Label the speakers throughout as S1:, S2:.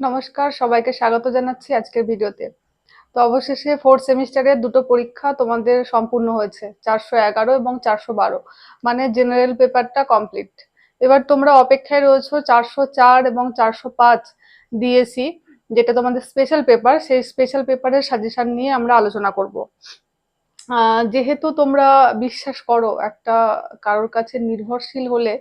S1: নমস্কার, সবাইকে স্বাগত জানাচ্ছি আজকের ভিডিওতে। তো অবশেষে ফোর্থ সেমিস্টারের দুটো পরীক্ষা তোমাদের সম্পূর্ণ হয়েছে, চারশো এগারো এবং চারশো বারো। মানে জেনারেল পেপারটা কমপ্লিট এবার তোমরা অপেক্ষায় রয়েছো চারশো চার এবং চারশো পাঁচ ডিএসি যেটা তোমাদের স্পেশাল পেপার সেই স্পেশাল পেপারের সাজেশন নিয়ে আমরা আলোচনা করব। যেহেতু তোমরা বিশ্বাস করো একটা কারোর কাছে নির্ভরশীল হলে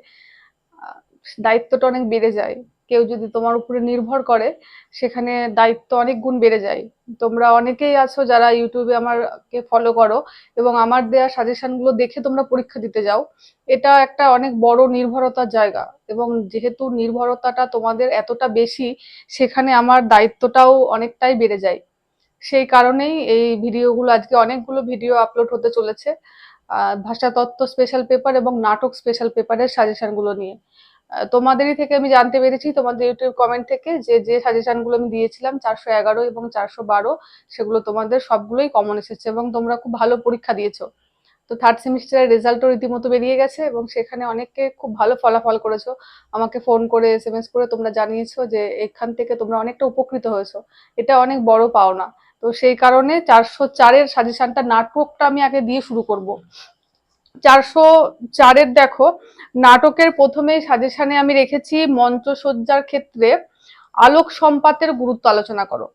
S1: দায়িত্বটা অনেক বেড়ে যায়। কেউ যদি তোমার উপরে নির্ভর করে, সেখানে দায়িত্ব অনেক গুণ বেড়ে যায়। তোমরা অনেকেই আছো যারা ইউটিউবে আমারকে ফলো করো এবং আমার দেয়া সাজেশনগুলো দেখে তোমরা পরীক্ষা দিতে যাও। এটা একটা অনেক বড় নির্ভরতার জায়গা এবং যেহেতু নির্ভরতাটা তোমাদের এতটা বেশি, সেখানে আমার দায়িত্বটাও অনেকটাই বেড়ে যায়। সেই কারণেই এই ভিডিওগুলো, আজকে অনেকগুলো ভিডিও আপলোড হতে চলেছে। ভাষাতত্ত্ব স্পেশাল পেপার এবং নাটক স্পেশাল পেপারের সাজেশনগুলো নিয়ে। তোমাদেরই থেকে আমি জানতে পেরেছি, তোমাদের ইউটিউব কমেন্ট থেকে যে যে সাজেশনগুলো আমি দিয়েছিলাম, চারশো এগারো এবং চারশো বারো, সেগুলো তোমাদের সবগুলোই কমন এসেছে এবং তোমরা খুব ভালো পরীক্ষা দিয়েছ। তো থার্ড সেমিস্টারের রেজাল্টও রীতিমতো বেরিয়ে গেছে এবং সেখানে অনেককে খুব ভালো ফলাফল করেছ। আমাকে ফোন করে এস এম এস করে তোমরা জানিয়েছো যে, এখান থেকে তোমরা অনেকটা উপকৃত হয়েছো। এটা অনেক বড় পাওনা। তো সেই কারণে চারশো চারের সাজেশনটা নাটকটা আমি আগে দিয়ে শুরু করব। চারশো চারের দেখো, নাটকের প্রথমে সাজেশনে আমি রেখেছি মঞ্চসজ্জার ক্ষেত্রে আলোক সম্পাতের গুরুত্ব আলোচনা করো।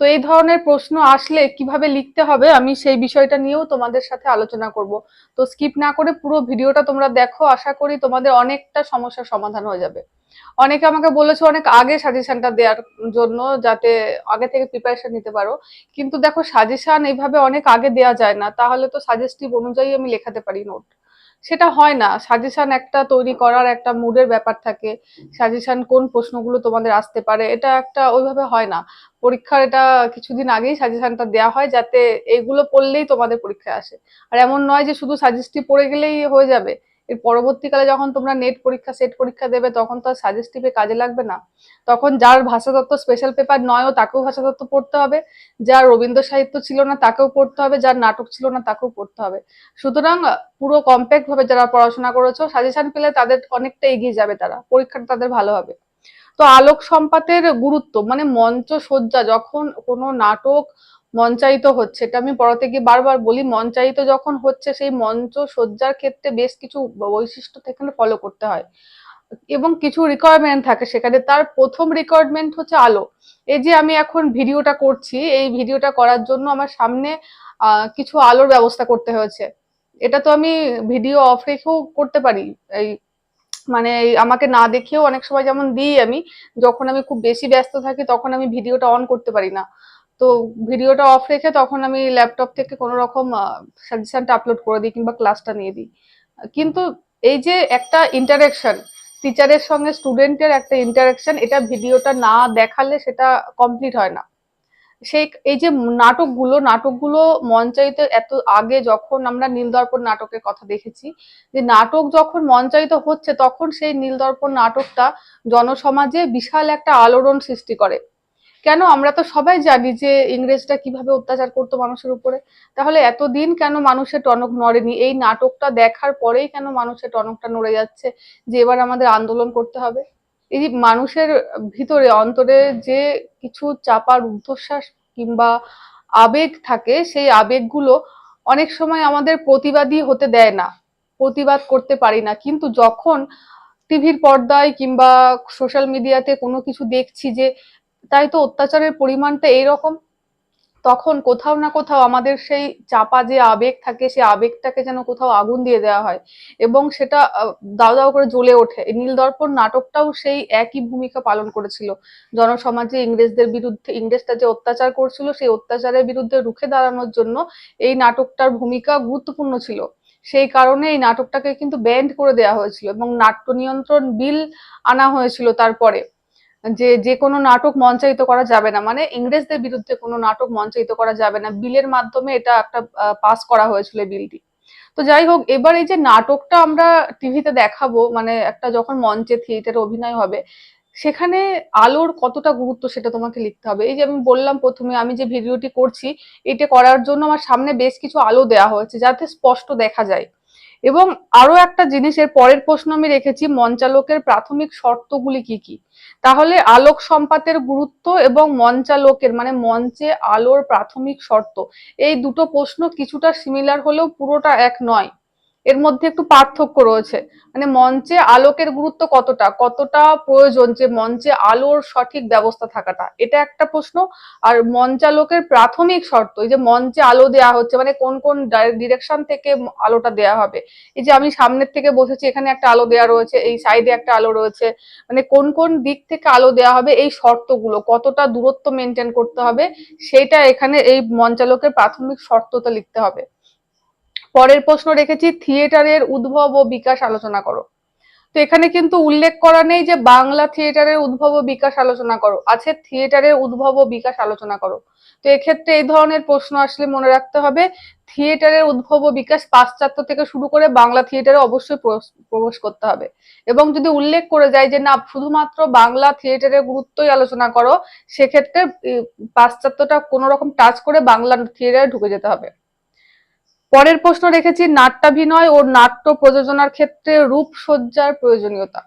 S1: তো এই ধরনের প্রশ্ন আসলে কীভাবে লিখতে হবে আমি সেই বিষয়টা নিয়েও তোমাদের সাথে আলোচনা করব। তো স্কিপ না করে পুরো ভিডিওটা তোমরা দেখো, আশা করি তোমাদের অনেকটা সমস্যার সমাধান হয়ে যাবে। অনেকে আমাকে বলেছে অনেক আগে সাজেশনটা দেওয়ার জন্য যাতে আগে থেকে প্রিপারেশন নিতে পারো। কিন্তু দেখো সাজেশন এইভাবে অনেক আগে দেওয়া যায় না। তাহলে তো সাজেস্টিভ অনুযায়ী আমি লেখাতে পারি নোট সেটা হয় না। সাজেশন একটা তৈরি করার একটা মুডের ব্যাপার থাকে। সাজেশন কোন প্রশ্নগুলো তোমাদের আসতে পারে, এটা একটা ওইভাবে হয় না। পরীক্ষার এটা কিছুদিন আগেই সাজেশনটা দেওয়া হয় যাতে এগুলো পড়লেই তোমাদের পরীক্ষায় আসে। আর এমন নয় যে শুধু সাজেস্টিভ পড়ে গেলেই হয়ে যাবে। এর পরবর্তীকালে যখন তোমরা নেট পরীক্ষা সেট পরীক্ষা দেবে, তখন তো আর সাজেস্টিভে কাজে লাগবে না। তখন যার ভাষাতত্ত্ব স্পেশাল পেপার নয়ও তাকেও ভাষাতত্ত্ব পড়তে হবে। যার রবীন্দ্র সাহিত্য ছিল না, তাকেও পড়তে হবে। যার নাটক ছিল না, তাকেও পড়তে হবে। সুতরাং, পুরো কম্প্যাক্ট ভাবে যারা পড়াশোনা করেছ সাজেশন পেলে তাদের অনেকটা এগিয়ে যাবে তারা। পরীক্ষাটা তাদের ভালো হবে। তো আলোক সম্পাতের গুরুত্ব মানে মঞ্চ সজ্জা, যখন কোনো নাটক মঞ্চায়িত হচ্ছে। এটা আমি পড়াতে গিয়ে বারবার বলি, মঞ্চায়িত যখন হচ্ছে, সেই মঞ্চ সজ্জার ক্ষেত্রে বেশ কিছু বৈশিষ্ট্য সেখানে ফলো করতে হয়। এবং কিছু রিকোয়ারমেন্ট থাকে সেখানে। তার প্রথম রিকোয়ারমেন্ট হচ্ছে আলো। এই যে আমি এখন ভিডিওটা করছি, এই ভিডিওটা করার জন্য আমার সামনে কিছু আলোর ব্যবস্থা করতে হয়েছে। এটা তো আমি ভিডিও অফ রেখেও করতে পারি। এই মানে আমাকে না দেখেও অনেক সময় যেমন দিই আমি, যখন আমি খুব বেশি ব্যস্ত থাকি, তখন আমি ভিডিওটা অন করতে পারি না। তো ভিডিওটা অফ রেখে তখন আমি ল্যাপটপ থেকে কোনো রকম সাজেশনটা আপলোড করে দিই কিংবা ক্লাসটা নিয়ে দিই। কিন্তু এই যে একটা ইন্টারাকশন টিচারের সঙ্গে স্টুডেন্টের একটা ইন্টারাকশন এটা ভিডিওটা না দেখালে সেটা কমপ্লিট হয় না। সেই, এই যে নাটকগুলো নাটকগুলো মঞ্চায়িত এত আগে যখন আমরা নীলদর্পণ নাটকের কথা দেখেছি, যে নাটক যখন মঞ্চায়িত হচ্ছে, তখন সেই নীলদর্পণ নাটকটা জনসমাজে বিশাল একটা আলোড়ন সৃষ্টি করে। কেন আমরা তো সবাই জানি যে ইংরেজরা কীভাবে অত্যাচার করতো মানুষের উপরে? তাহলে এতদিন কেন মানুষের টনক নড়েনি? এই নাটকটা দেখার পরেই কেন মানুষের টনকটা নড়ে যাচ্ছে যে এবার আমাদের আন্দোলন করতে হবে? এই মানুষের ভিতরে, অন্তরে যে কিছু চাপা রুদ্ধশ্বাস কিংবা আবেগ থাকে, সেই আবেগগুলো অনেক সময় আমাদের প্রতিবাদী হতে দেয় না, প্রতিবাদ করতে পারি না। কিন্তু যখন টিভির পর্দায় কিংবা সোশ্যাল মিডিয়াতে কোনো কিছু দেখছি যে তাই তো অত্যাচারের পরিমাণটা এইরকম। তখন কোথাও না কোথাও আমাদের সেই চাপা যে আবেগ থাকে, সেই আবেগটাকে যেন কোথাও আগুন দিয়ে দেওয়া হয় এবং সেটা দাও দাও করে জ্বলে ওঠে। এই নীলদর্পণ নাটকটাও সেই একই ভূমিকা পালন করেছিল। জনসমাজে ইংরেজদের বিরুদ্ধে, ইংরেজরা যে অত্যাচার করছিল, সেই অত্যাচারের বিরুদ্ধে রুখে দাঁড়ানোর জন্য এই নাটকটার ভূমিকা গুরুত্বপূর্ণ ছিল। সেই কারণে এই নাটকটাকে কিন্তু ব্যান্ড করে দেওয়া হয়েছিল এবং নাট্য নিয়ন্ত্রণ বিল আনা হয়েছিল তারপরে। যে যে কোনো নাটক মঞ্চায়িত করা যাবে না। মানে ইংরেজদের বিরুদ্ধে কোনো নাটক মঞ্চায়িত করা যাবে না। বিলের মাধ্যমে এটা একটা পাস করা হয়েছিল বিলটি। তো যাই হোক, এবার এই যে নাটকটা আমরা টিভিতে দেখাবো মানে একটা যখন মঞ্চে থিয়েটারে অভিনয় হবে, সেখানে আলোর কতটা গুরুত্ব সেটা তোমাকে লিখতে হবে। এই যে আমি বললাম প্রথমে, আমি যে ভিডিওটি করছি, এটা করার জন্য আমার সামনে বেশ কিছু আলো দেওয়া হয়েছে, যাতে স্পষ্ট দেখা যায়। এবং আরও একটা জিনিসের পরের প্রশ্ন আমি রেখেছি, মঞ্চালকের প্রাথমিক শর্তগুলি কি কি? তাহলে আলোক সম্পাতের গুরুত্ব এবং মঞ্চালোকের মানে মঞ্চে আলোর প্রাথমিক শর্ত, এই দুটো প্রশ্ন কিছুটা সিমিলার হলেও পুরোটা এক নয়। এর মধ্যে একটু পার্থক্য রয়েছে। মানে মঞ্চে আলোকের গুরুত্ব কতটা? কতটা প্রয়োজন যে মঞ্চে আলোর সঠিক ব্যবস্থা থাকাটা? এটা একটা প্রশ্ন। আর মঞ্চালোকের প্রাথমিক শর্ত, এই যে মঞ্চে আলো দেয়া হচ্ছে মানে কোন কোন ডিরেকশন থেকে আলোটা দেয়া হবে? এই যে আমি সামনের থেকে বসেছি, এখানে একটা আলো দেয়া রয়েছে, এই সাইডে একটা আলো রয়েছে। মানে কোন কোন দিক থেকে আলো দেয়া হবে, এই শর্তগুলো, কতটা দূরত্ব মেনটেন করতে হবে, সেটা এখানে এই মঞ্চালোকের প্রাথমিক শর্তটা লিখতে হবে। পরের প্রশ্ন রেখেছি, থিয়েটারের উদ্ভব ও বিকাশ আলোচনা করো। তো এখানে কিন্তু উল্লেখ করা নেই যে বাংলা থিয়েটারের উদ্ভব ও বিকাশ আলোচনা করো, আছে থিয়েটারের উদ্ভব ও বিকাশ আলোচনা করো। তো এক্ষেত্রে এই ধরনের প্রশ্ন আসলে মনে রাখতে হবে, থিয়েটারের উদ্ভব ও বিকাশ পাশ্চাত্য থেকে শুরু করে বাংলা থিয়েটারে অবশ্যই প্রবেশ করতে হবে। এবং যদি উল্লেখ করে যায় যে না, শুধুমাত্র বাংলা থিয়েটারের গুরুত্বই আলোচনা করো, সেক্ষেত্রে পাশ্চাত্যটা কোনো রকম টাচ করে বাংলা থিয়েটারে ঢুকে যেতে হবে। পরের প্রশ্ন রেখেছি, নাট্যাভিনয় ও নাট্য প্রযোজনার ক্ষেত্রে রূপসজ্জার প্রয়োজনীয়তা।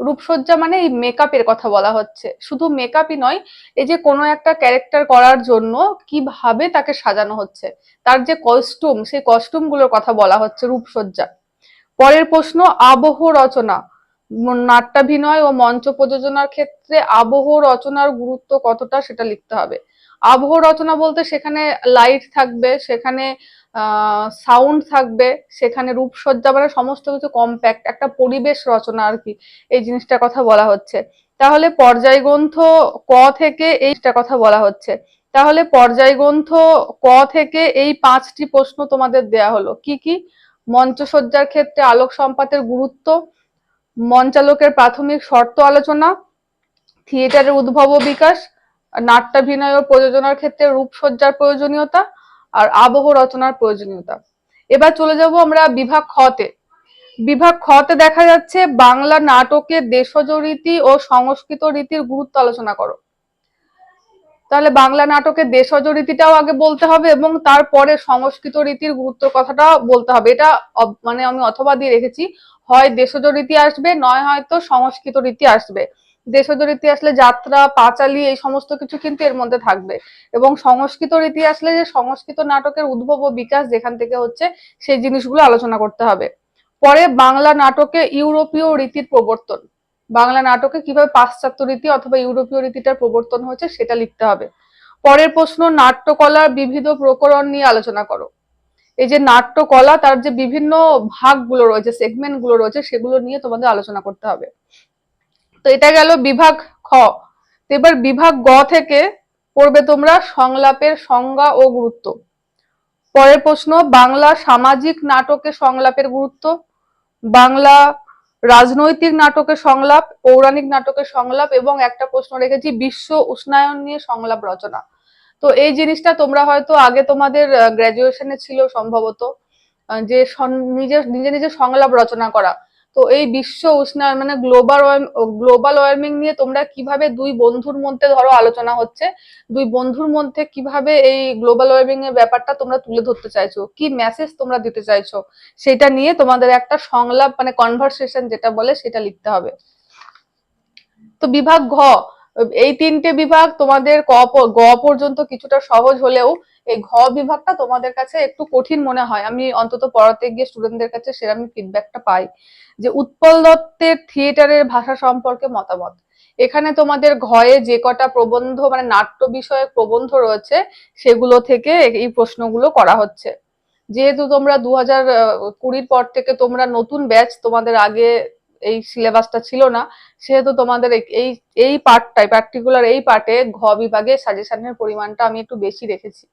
S1: রূপসজ্জা মানে এই মেকআপের কথা বলা হচ্ছে। শুধু মেকআপই নয়, এই যে কোনো একটা ক্যারেক্টার করার জন্য কীভাবে তাকে সাজানো হচ্ছে, তার যে কস্টিউম সেই কস্টিউমগুলোর কথা বলা হচ্ছে রূপসজ্জা। পরের প্রশ্ন, আবহ রচনা। নাট্যাভিনয় ও মঞ্চ প্রযোজনার ক্ষেত্রে আবহ রচনার গুরুত্ব কতটা সেটা লিখতে হবে। আবহ রচনা বলতে সেখানে লাইট থাকবে, সেখানে সাউন্ড থাকবে, সেখানে রূপসজ্জা মানে সমস্ত কিছু কম্প্যাক্ট একটা পরিবেশ রচনা আর কি এই জিনিসটার কথা বলা হচ্ছে। তাহলে পর্যায় গ্রন্থ ক থেকে এইটা কথা বলা হচ্ছে। তাহলে পর্যায় গ্রন্থ ক থেকে এই পাঁচটি প্রশ্ন তোমাদের দেয়া হলো। কি কি? মঞ্চসজ্জার ক্ষেত্রে আলোক সম্পাতের গুরুত্ব, মঞ্চালকের প্রাথমিক শর্ত আলোচনা, থিয়েটারের উদ্ভব বিকাশ নাট্যাভিনয় ও প্রযোজনার ক্ষেত্রে রূপসজ্জার প্রয়োজনীয়তা আর আবহ রচনার প্রয়োজনীয়তা। এবার চলে যাব আমরা বিভাগ খতে বিভাগ খতে দেখা যাচ্ছে বাংলা নাটকের দেশজ রীতি ও সংস্কৃত রীতির গুরুত্ব আলোচনা করো। তাহলে বাংলা নাটকের দেশজ রীতিটাও আগে বলতে হবে এবং তারপরে সংস্কৃত রীতির গুরুত্ব কথাটা বলতে হবে। এটা মানে আমি অথবা দিয়ে রেখেছি। হয় দেশজ রীতি আসবে, নয় হয়তো সংস্কৃত রীতি আসবে। দেশজ রীতি আসলে যাত্রা, পাঁচালি এই সমস্ত কিছু কিন্তু এর মধ্যে থাকবে। এবং সংস্কৃত রীতি আসলে যে সংস্কৃত নাটকের উদ্ভব ও বিকাশ যেখান থেকে হচ্ছে, সেই জিনিসগুলো আলোচনা করতে হবে। পরে বাংলা নাটকে ইউরোপীয় রীতির প্রবর্তন। বাংলা নাটকে কীভাবে পাশ্চাত্য রীতি অথবা ইউরোপীয় রীতিটার প্রবর্তন হয়েছে, সেটা লিখতে হবে। পরের প্রশ্ন, নাট্যকলার বিবিধ প্রকরণ নিয়ে আলোচনা করো। এই যে নাট্যকলা, তার যে বিভিন্ন ভাগগুলো রয়েছে সেগমেন্টগুলো রয়েছে, সেগুলো নিয়ে তোমাদের আলোচনা করতে হবে। তো এটা গেল বিভাগ খ। এবার বিভাগ গ থেকে পড়বে তোমরা সংলাপের সংজ্ঞা ও গুরুত্ব। পরের প্রশ্ন, বাংলা সামাজিক নাটকে সংলাপের গুরুত্ব। বাংলা রাজনৈতিক নাটকের সংলাপ, পৌরাণিক নাটকের সংলাপ এবং একটা প্রশ্ন রেখেছি, বিশ্ব উষ্ণায়ন নিয়ে সংলাপ রচনা। তো এই জিনিসটা তোমরা হয়তো আগে তোমাদের গ্র্যাজুয়েশনে ছিল সম্ভবত যে নিজে নিজে সংলাপ রচনা করা। তো এই বিশ্ব উষ্ণায়ন মানে গ্লোবাল গ্লোবাল ওয়ার্মিং নিয়ে তোমরা কীভাবে দুই বন্ধুর মধ্যে ধরো আলোচনা হচ্ছে, দুই বন্ধুর মধ্যে কীভাবে এই গ্লোবাল ওয়ার্মিং এর ব্যাপারটা তোমরা তুলে ধরতে চাইছো, কি মেসেজ তোমরা দিতে চাইছো, সেটা নিয়ে তোমাদের একটা সংলাপ মানে কনভারসেশন যেটা বলে সেটা লিখতে হবে। তো বিভাগ ঘ এই তিনটে বিভাগ তোমাদের ক গ পর্যন্ত কিছুটা সহজ হলেও এই ঘ বিভাগটা তোমাদের কাছে একটু কঠিন মনে হয়। আমি অন্তত পড়াতে গিয়ে স্টুডেন্টদের কাছে সেরকম ফিডব্যাকটা পাই যে উৎপল দত্তের থিয়েটারের ভাষা সম্পর্কে মতামত। এখানে তোমাদের ঘয়ে যে কটা প্রবন্ধ মানে নাট্য বিষয়ে প্রবন্ধ রয়েছে সেগুলো থেকে এই প্রশ্নগুলো করা হচ্ছে। যেহেতু তোমরা দু হাজার কুড়ির পর থেকে তোমরা নতুন ব্যাচ তোমাদের আগে এই সিলেবাসটা ছিল না, সেহেতু তোমাদের এই এই পার্টটাই পার্টিকুলার এই পার্টে ঘ বিভাগে সাজেশনের পরিমাণটা আমি একটু বেশি রেখেছি।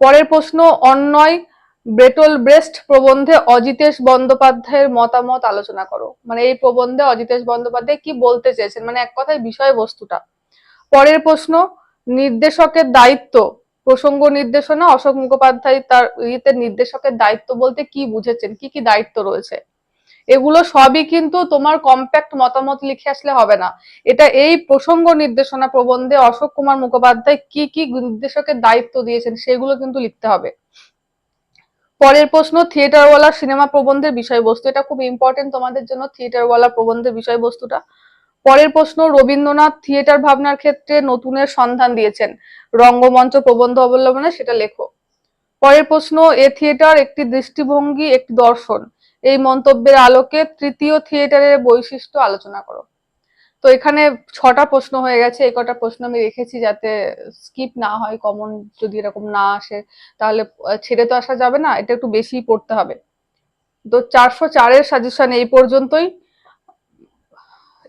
S1: পরের প্রশ্ন অন্যয় ব্রেটল ব্রেস্ট প্রবন্ধে অজিতেশ বন্দ্যোপাধ্যায়ের মতামত আলোচনা করো। মানে এই প্রবন্ধে অজিতেশ বন্দ্যোপাধ্যায় কি বলতে চেয়েছেন? মানে এক কথায় বিষয়বস্তুটা। পরের প্রশ্ন, নির্দেশকের দায়িত্ব, প্রসঙ্গ নির্দেশনা, অশোক মুখোপাধ্যায় তার ইয়েতে নির্দেশকের দায়িত্ব বলতে কি বুঝেছেন? কি কি দায়িত্ব রয়েছে? এগুলো সবই কিন্তু তোমার কম্প্যাক্ট মতামত লিখে আসলে হবে না। এটা এই প্রসঙ্গ নির্দেশনা প্রবন্ধে অশোক কুমার মুখোপাধ্যায় কি কি নির্দেশকের দায়িত্ব দিয়েছেন সেগুলো কিন্তু লিখতে হবে। পরের প্রশ্ন, থিয়েটারওয়ালা সিনেমা প্রবন্ধের বিষয়বস্তু। এটা খুব ইম্পর্টেন্ট তোমাদের জন্য থিয়েটারওয়ালা প্রবন্ধের বিষয়বস্তুটা। পরের প্রশ্ন, রবীন্দ্রনাথ থিয়েটার ভাবনার ক্ষেত্রে নতুনের সন্ধান দিয়েছেন। রঙ্গমঞ্চ প্রবন্ধ অবলম্বনে সেটা লেখো। পরের প্রশ্ন, এ থিয়েটার একটি দৃষ্টিভঙ্গি, একটি দর্শন। এই মন্তব্যের আলোকে তৃতীয় থিয়েটারের বৈশিষ্ট্য আলোচনা করো। তো এখানে ছটা প্রশ্ন হয়ে গেছে, এই কটা প্রশ্ন আমি রেখেছি যাতে স্কিপ না হয়, কমন যদি এরকম না আসে, তাহলে ছেড়ে তো আসা যাবে না, এটা একটু বেশি পড়তে হবে। তো চারশো চারের সাজেশন এই পর্যন্তই।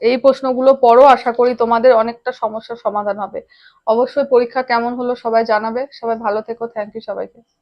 S1: এই প্রশ্নগুলো পড়ো, আশা করি তোমাদের অনেকটা সমস্যার সমাধান হবে। অবশ্যই পরীক্ষা কেমন হলো সবাই জানাবে। সবাই ভালো থেকো থ্যাংক ইউ সবাইকে।